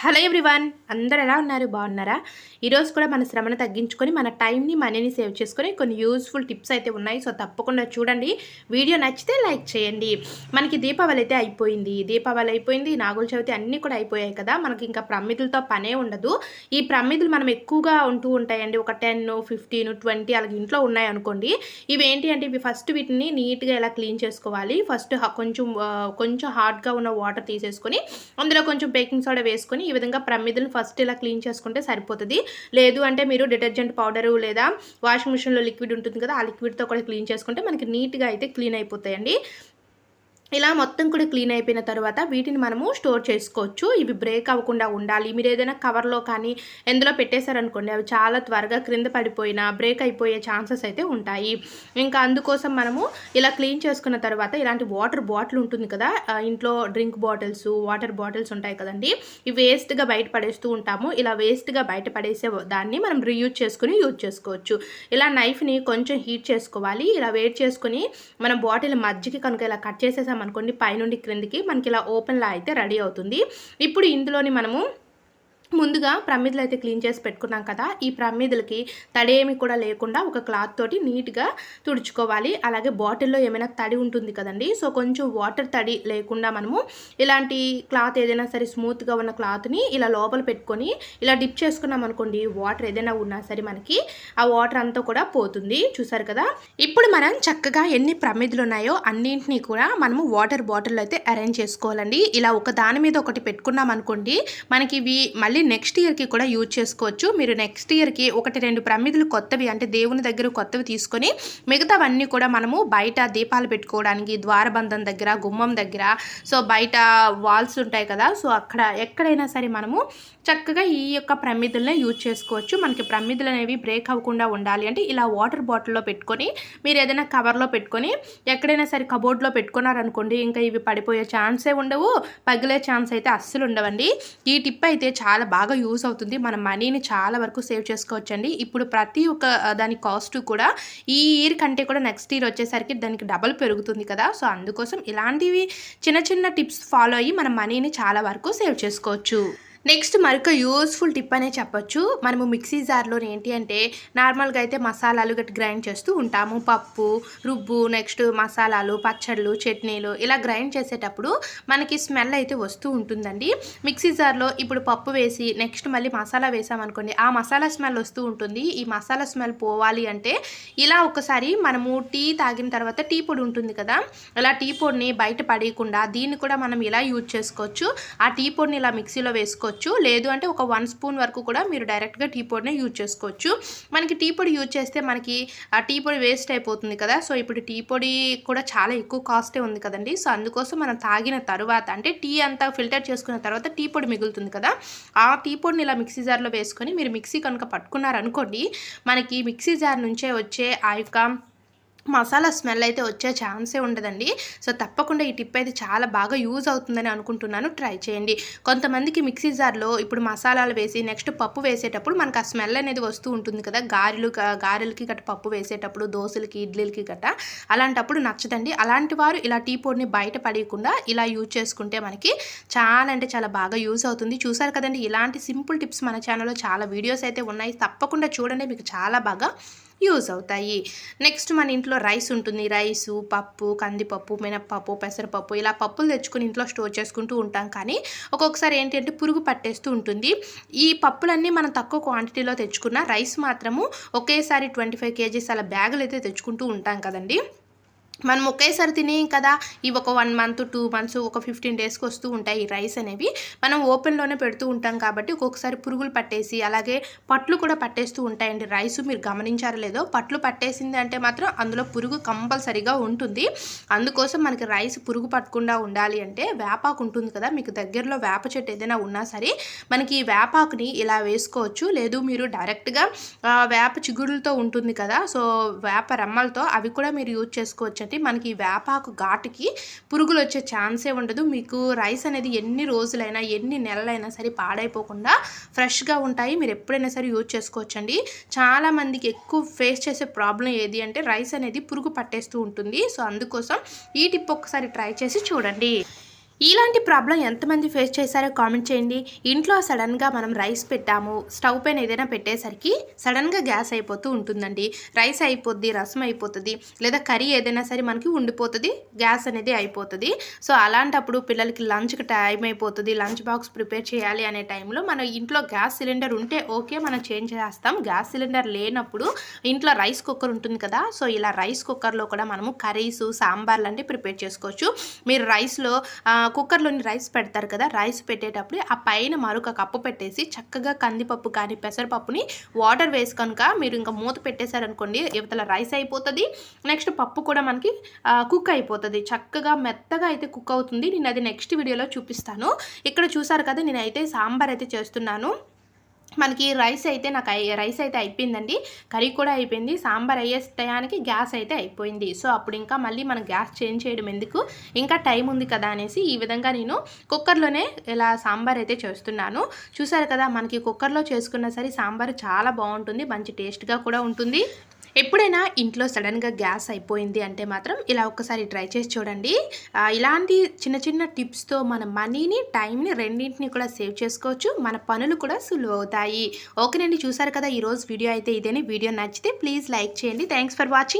Hello everyone అందరు ఎలా ఉన్నారు? బాగున్నారా? ఈరోజు కూడా మన శ్రమను తగ్గించుకొని మన టైంని మనీని సేవ్ చేసుకొని కొన్ని యూస్ఫుల్ టిప్స్ అయితే ఉన్నాయి. సో తప్పకుండా చూడండి. వీడియో నచ్చితే లైక్ చేయండి. మనకి దీపావళి అయితే అయిపోయింది. దీపావళి అయిపోయింది నాగుల చవితి అన్నీ కూడా అయిపోయాయి కదా. మనకి ఇంకా ప్రమిదులతో పనే ఉండదు. ఈ ప్రమిదులు మనం ఎక్కువగా ఉంటూ ఉంటాయండి. ఒక టెన్ ఫిఫ్టీన్ ట్వంటీ అలాగే ఇంట్లో ఉన్నాయి అనుకోండి. ఇవి ఏంటి అంటే ఇవి ఫస్ట్ వీటిని నీట్గా ఎలా క్లీన్ చేసుకోవాలి? ఫస్ట్ కొంచెం కొంచెం హార్డ్గా ఉన్న వాటర్ తీసేసుకొని అందులో కొంచెం బేకింగ్ సోడా వేసుకొని ఈ విధంగా ప్రమిదలు ఫస్ట్ ఇలా క్లీన్ చేసుకుంటే సరిపోతుంది. లేదు అంటే మీరు డిటర్జెంట్ పౌడరు లేదా వాషింగ్ మిషన్లో లిక్విడ్ ఉంటుంది కదా ఆ లిక్విడ్తో కూడా క్లీన్ చేసుకుంటే మనకి నీట్గా అయితే క్లీన్ అయిపోతాయండి. ఇలా మొత్తం కూడా క్లీన్ అయిపోయిన తర్వాత వీటిని మనము స్టోర్ చేసుకోవచ్చు. ఇవి బ్రేక్ అవ్వకుండా ఉండాలి. మీరు ఏదైనా కవర్లో కానీ ఎందులో పెట్టేశారనుకోండి అవి చాలా త్వరగా క్రింద పడిపోయినా బ్రేక్ అయిపోయే ఛాన్సెస్ అయితే ఉంటాయి. ఇంకా అందుకోసం మనము ఇలా క్లీన్ చేసుకున్న తర్వాత ఇలాంటి వాటర్ బాటిల్ ఉంటుంది కదా ఇంట్లో డ్రింక్ బాటిల్స్ వాటర్ బాటిల్స్ ఉంటాయి కదండి ఇవి వేస్ట్గా బయట పడేస్తూ ఉంటాము. ఇలా వేస్ట్గా బయట పడేసే దాన్ని మనం రీయూజ్ చేసుకుని యూజ్ చేసుకోవచ్చు. ఇలా నైఫ్ని కొంచెం హీట్ చేసుకోవాలి. ఇలా వేట్ చేసుకుని మనం బాటిల్ మధ్యకి కనుక ఇలా కట్ చేసేసాం అనుకోండి. పైనుండి క్రిందికి మనకి ఇలా ఓపెన్లా అయితే రెడీ అవుతుంది. ఇప్పుడు ఇందులోని మనము ముందుగా ప్రమిదలు అయితే క్లీన్ చేసి పెట్టుకున్నాం కదా ఈ ప్రమిదలకి ఏమి కూడా లేకుండా ఒక క్లాత్ తోటి నీట్గా తుడుచుకోవాలి. అలాగే బాటిల్లో ఏమైనా తడి ఉంటుంది కదండి సో కొంచెం వాటర్ తడి లేకుండా మనము ఇలాంటి క్లాత్ ఏదైనా సరే స్మూత్గా ఉన్న క్లాత్ని ఇలా లోపల పెట్టుకొని ఇలా డిప్ చేసుకున్నాం అనుకోండి వాటర్ ఏదైనా ఉన్నా సరే మనకి ఆ వాటర్ అంతా కూడా పోతుంది. చూసారు కదా? ఇప్పుడు మనం చక్కగా ఎన్ని ప్రమిదలు ఉన్నాయో అన్నింటినీ కూడా మనము వాటర్ బాటిల్ అయితే అరేంజ్ చేసుకోవాలండి. ఇలా ఒక దాని మీద ఒకటి పెట్టుకున్నాం అనుకోండి మనకి ఇవి మళ్ళీ నెక్స్ట్ ఇయర్కి కూడా యూజ్ చేసుకోవచ్చు. మీరు నెక్స్ట్ ఇయర్కి ఒకటి రెండు ప్రమిదలు కొత్తవి అంటే దేవుని దగ్గర కొత్తవి తీసుకొని మిగతావన్నీ కూడా మనము బయట దీపాలు పెట్టుకోవడానికి ద్వారబంధం దగ్గర గుమ్మం దగ్గర సో బయట వాల్స్ ఉంటాయి కదా సో అక్కడ ఎక్కడైనా సరే మనము చక్కగా ఈ యొక్క ప్రమిదులనే యూజ్ చేసుకోవచ్చు. మనకి ప్రమిదులు అనేవి బ్రేక్ అవ్వకుండా ఉండాలి. అంటే ఇలా వాటర్ బాటిల్లో పెట్టుకొని మీరు ఏదైనా కవర్లో పెట్టుకొని ఎక్కడైనా సరే కబోర్డ్లో పెట్టుకున్నారనుకోండి ఇంకా ఇవి పడిపోయే ఛాన్సే ఉండవు పగిలే ఛాన్స్ అయితే అస్సలు ఉండవండి. ఈ టిప్ అయితే చాలా బాగా యూస్ అవుతుంది. మన మనీని చాలా వరకు సేవ్ చేసుకోవచ్చండి. ఇప్పుడు ప్రతి ఒక్క దాని కాస్ట్ కూడా ఈ ఇయర్ కంటే కూడా నెక్స్ట్ ఇయర్ వచ్చేసరికి దానికి డబల్ పెరుగుతుంది కదా. సో అందుకోసం ఇలాంటివి చిన్న చిన్న టిప్స్ ఫాలో అయ్యి మన మనీని చాలా వరకు సేవ్ చేసుకోవచ్చు. నెక్స్ట్ మరొక యూస్ఫుల్ టిప్ అనే చెప్పొచ్చు. మనము మిక్సీ జార్లో ఏంటి అంటే నార్మల్గా అయితే మసాలాలు గట్టి గ్రైండ్ చేస్తూ ఉంటాము. పప్పు రుబ్బు నెక్స్ట్ మసాలాలు పచ్చళ్ళు చట్నీలు ఇలా గ్రైండ్ చేసేటప్పుడు మనకి స్మెల్ అయితే వస్తూ ఉంటుందండి. మిక్సీ జార్లో ఇప్పుడు పప్పు వేసి నెక్స్ట్ మళ్ళీ మసాలా వేసామనుకోండి ఆ మసాలా స్మెల్ వస్తూ ఉంటుంది. ఈ మసాలా స్మెల్ పోవాలి అంటే ఇలా ఒకసారి మనము టీ తాగిన తర్వాత టీ పొడి ఉంటుంది కదా ఇలా టీ పొడిని బయట పడేయకుండా దీన్ని కూడా మనం ఇలా యూజ్ చేసుకోవచ్చు. ఆ టీ పొడిని ఇలా మిక్సీలో వేసుకోవచ్చు. లేదు అంటే ఒక వన్ స్పూన్ వరకు కూడా మీరు డైరెక్ట్గా టీ పొడిని యూజ్ చేసుకోవచ్చు. మనకి టీ పొడి యూజ్ చేస్తే మనకి ఆ టీ పొడి వేస్ట్ అయిపోతుంది కదా. సో ఇప్పుడు టీ పొడి కూడా చాలా ఎక్కువ కాస్టే ఉంది కదండి. సో అందుకోసం మనం తాగిన తర్వాత అంటే టీ అంతా ఫిల్టర్ చేసుకున్న తర్వాత టీ పొడి మిగులుతుంది కదా. ఆ టీ పొడిని ఇలా మిక్సీ జార్లో వేసుకొని మీరు మిక్సీ కనుక పట్టుకున్నారనుకోండి మనకి మిక్సీ జార్ నుంచే వచ్చే ఆ యొక్క మసాలా స్మెల్ అయితే వచ్చే ఛాన్సే ఉండదండి. సో తప్పకుండా ఈ టిప్ అయితే చాలా బాగా యూజ్ అవుతుందని అనుకుంటున్నాను. ట్రై చేయండి. కొంతమందికి మిక్సీ జార్లో ఇప్పుడు మసాలాలు వేసి నెక్స్ట్ పప్పు వేసేటప్పుడు మనకు ఆ స్మెల్ అనేది వస్తూ ఉంటుంది కదా. గారెలు గారెలకి గట్ట పప్పు వేసేటప్పుడు దోశలకి ఇడ్లీలకి గట్ట అలాంటప్పుడు నచ్చదండి. అలాంటి వారు ఇలా టీ పొడిని బయట పడేయకుండా ఇలా యూజ్ చేసుకుంటే మనకి చాలా అంటే చాలా బాగా యూజ్ అవుతుంది. చూసారు కదండి ఇలాంటి సింపుల్ టిప్స్ మన ఛానల్లో చాలా వీడియోస్ అయితే ఉన్నాయి. తప్పకుండా చూడండి మీకు చాలా బాగా యూజ్ అవుతాయి. నెక్స్ట్ మన ఇంట్లో రైస్ ఉంటుంది. రైసు పప్పు కందిపప్పు మినప్పప్పు పెసరపప్పు ఇలా పప్పులు తెచ్చుకుని ఇంట్లో స్టోర్ చేసుకుంటూ ఉంటాం. కానీ ఒక్కొక్కసారి ఏంటంటే పురుగు పట్టేస్తూ ఉంటుంది. ఈ పప్పులన్నీ మనం తక్కువ క్వాంటిటీలో తెచ్చుకున్న రైస్ మాత్రము ఒకేసారి ట్వంటీ ఫైవ్ కేజీస్ అలా బ్యాగులు అయితే తెచ్చుకుంటూ ఉంటాం కదండి. మనం ఒకేసారి తినేయం కదా. ఇవి ఒక వన్ మంత్ టూ మంత్స్ ఒక ఫిఫ్టీన్ డేస్కి వస్తూ ఉంటాయి ఈ రైస్ అనేవి. మనం ఓపెన్లోనే పెడుతూ ఉంటాం కాబట్టి ఒక్కొక్కసారి పురుగులు పట్టేసి అలాగే పట్లు కూడా పట్టేస్తూ ఉంటాయండి. రైస్ మీరు గమనించారో లేదో పట్లు పట్టేసింది అంటే మాత్రం అందులో పురుగు కంపల్సరీగా ఉంటుంది. అందుకోసం మనకి రైస్ పురుగు పట్టకుండా ఉండాలి అంటే వేపాకు ఉంటుంది కదా. మీకు దగ్గరలో వేప చెట్టు ఏదైనా ఉన్నా సరే మనకి ఈ వేపాకుని ఇలా వేసుకోవచ్చు. లేదు మీరు డైరెక్ట్గా వేప చిగురులతో ఉంటుంది కదా. సో వేప రెమ్మలతో అవి కూడా మీరు యూజ్ చేసుకోవచ్చు వచ్చేటి మనకి వేపాకు ఘాటుకి పురుగులు వచ్చే ఛాన్సే ఉండదు. మీకు రైస్ అనేది ఎన్ని రోజులైనా ఎన్ని నెలలైనా సరే పాడైపోకుండా ఫ్రెష్గా ఉంటాయి. మీరు ఎప్పుడైనా సరే యూజ్ చేసుకోవచ్చండి. చాలా మందికి ఎక్కువ ఫేస్ చేసే ప్రాబ్లం ఏది అంటే రైస్ అనేది పురుగు పట్టేస్తూ ఉంటుంది. సో అందుకోసం ఈ టిప్ ఒక్కసారి ట్రై చేసి చూడండి. ఇలాంటి ప్రాబ్లం ఎంతమంది ఫేస్ చేశారో కామెంట్ చేయండి. ఇంట్లో సడన్గా మనం రైస్ పెట్టాము. స్టవ్ పైన ఏదైనా పెట్టేసరికి సడన్గా గ్యాస్ అయిపోతూ ఉంటుందండి. రైస్ అయిపోద్ది రసం అయిపోతుంది లేదా కర్రీ ఏదైనా సరే మనకి ఉండిపోతుంది గ్యాస్ అనేది అయిపోతుంది. సో అలాంటప్పుడు పిల్లలకి లంచ్కి టైం అయిపోతుంది. లంచ్ బాక్స్ ప్రిపేర్ చేయాలి అనే టైంలో మన ఇంట్లో గ్యాస్ సిలిండర్ ఉంటే ఓకే మనం చేంజ్ చేస్తాం. గ్యాస్ సిలిండర్ లేనప్పుడు ఇంట్లో రైస్ కుక్కర్ ఉంటుంది కదా సో ఇలా రైస్ కుక్కర్లో కూడా మనము కర్రీస్ సాంబార్ లాంటివి ప్రిపేర్ చేసుకోవచ్చు. మీరు రైస్లో కుక్కర్లోని రైస్ పెడతారు కదా రైస్ పెట్టేటప్పుడు ఆ పైన మరొక కప్పు పెట్టేసి చక్కగా కందిపప్పు కానీ పెసరపప్పుని వాటర్ వేసి కనుక మీరు ఇంకా మూత పెట్టేశారనుకోండి ఇవతల రైస్ అయిపోతుంది. నెక్స్ట్ పప్పు కూడా మనకి కుక్ అయిపోతుంది. చక్కగా మెత్తగా అయితే కుక్ అవుతుంది. నేను అది నెక్స్ట్ వీడియోలో చూపిస్తాను. ఇక్కడ చూసారు కదా నేనైతే సాంబార్ అయితే చేస్తున్నాను. మనకి రైస్ అయితే నాకు రైస్ అయితే అయిపోయిందండి. కర్రీ కూడా అయిపోయింది. సాంబార్ అయ్యే టయానికి గ్యాస్ అయితే అయిపోయింది. సో అప్పుడు ఇంకా మళ్ళీ మనం గ్యాస్ చేంజ్ చేయడం ఎందుకు? ఇంకా టైం ఉంది కదా అనేసి ఈ విధంగా నేను కుక్కర్లోనే ఇలా సాంబార్ అయితే చేస్తున్నాను. చూసారు కదా మనకి కుక్కర్లో చేసుకున్న సరే సాంబార్ చాలా బాగుంటుంది. మంచి టేస్ట్గా కూడా ఉంటుంది. ఎప్పుడైనా ఇంట్లో సడన్గా గ్యాస్ అయిపోయింది అంటే మాత్రం ఇలా ఒక్కసారి ట్రై చేసి చూడండి. ఇలాంటి చిన్న చిన్న టిప్స్తో మన మనీని టైంని రెండింటిని కూడా సేవ్ చేసుకోవచ్చు. మన పనులు కూడా సులువు అవుతాయి. ఓకేనండి చూసారు కదా ఈరోజు వీడియో అయితే ఇదేని. వీడియో నచ్చితే ప్లీజ్ లైక్ చేయండి. Thanks for watching.